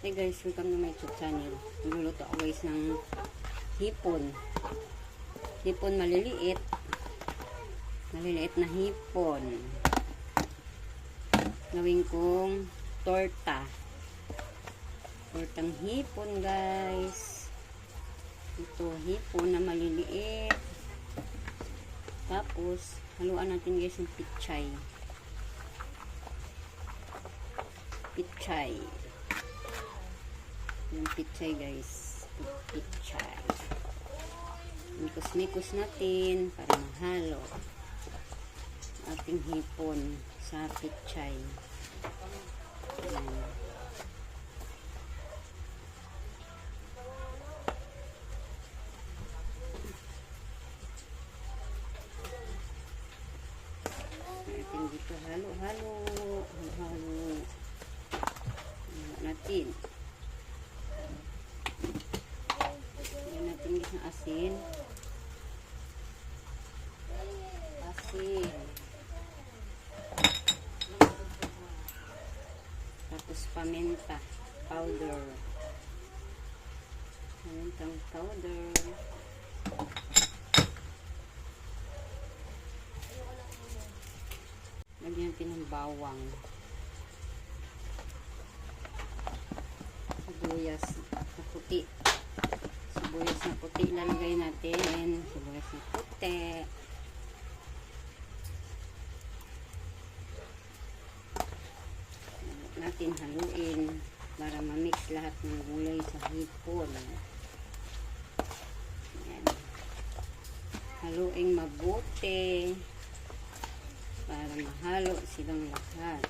Hey guys, welcome to my YouTube channel. Nagluluto ako guys ng hipon. Hipon maliliit. Maliliit na hipon. Gawin kong torta. Tortang hipon guys. Ito, hipon na maliliit. Tapos, haluan natin guys yung pichay. Pichay. Yung pichay guys. Pichay. Mikos-mikos natin para mahalo. Ating hipon sa pichay. Ayan. Natin dito halo-halo. Halo-halo. Halo natin. Guys ng asin. Asin. Tapos paminta powder. Pamintang powder. Lagyan natin ng bawang. Sibuyas na puti sibuyas na puti lalagay natin. Sibuyas na puti. Natin haluin para ma-mix lahat ng gulay sa hipon. Ayan. haluin mabuti para mahalo silang lahat.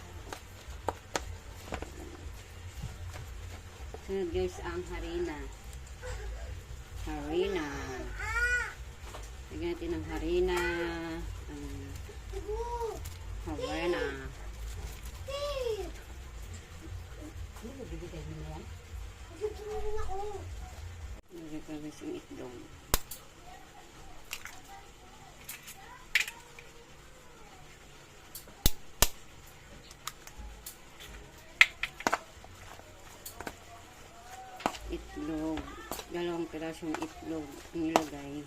Sunod guys ang harina harina. Lagyan natin ng harina. Um, yan? Lagyan ko guys yung itlog. Itlog dalawang pirasong itlog nilagay.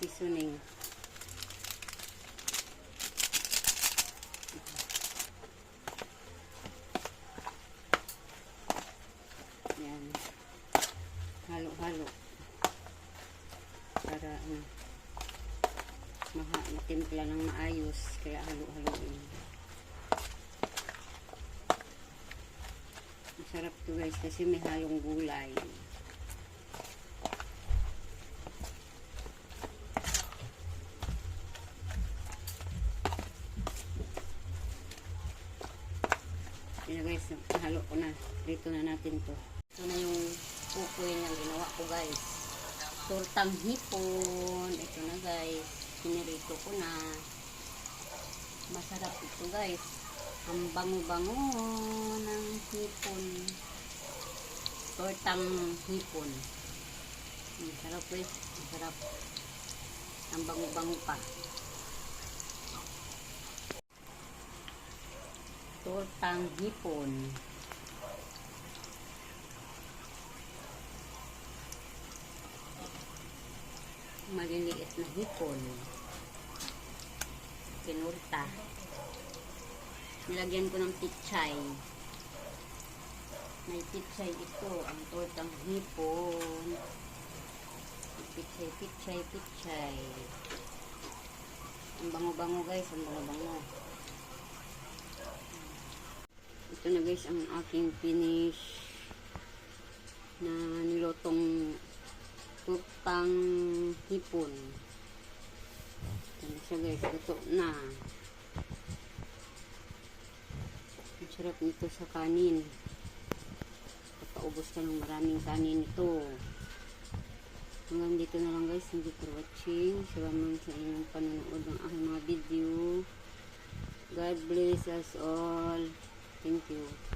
Seasoning. Yan. Halo-halo ano maha matimpla ng maayos kaya halo-haloin masarap to guys kasi may halong gulay Yan guys, halo ko na. Dito na natin to. Ito na yung kukuin yung ginawa ko guys tortang hipon. Ito na guys. Pinirito ko na. Masarap ito guys. Ang bango-bango ng hipon. Tortang hipon. Masarap guys. Masarap. Ang bango-bango pa. Tortang hipon. Maliliit na hipon. Pinurta. Nilagyan ko ng pichay. May pichay ito. Ang tortang hipon. Pichay, pichay, pichay. Ang bango-bango guys. Ang bango-bango. Ito na guys ang aking finish na nilotong tutang hipon. Ito siya guys, luto na. Ang sarap nito sa kanin. Papaubos ka ng maraming kanin ito. Hanggang dito na lang guys. Thank you for watching. Salamat sa inyong panonood ng aking mga video. God bless us all. Thank you.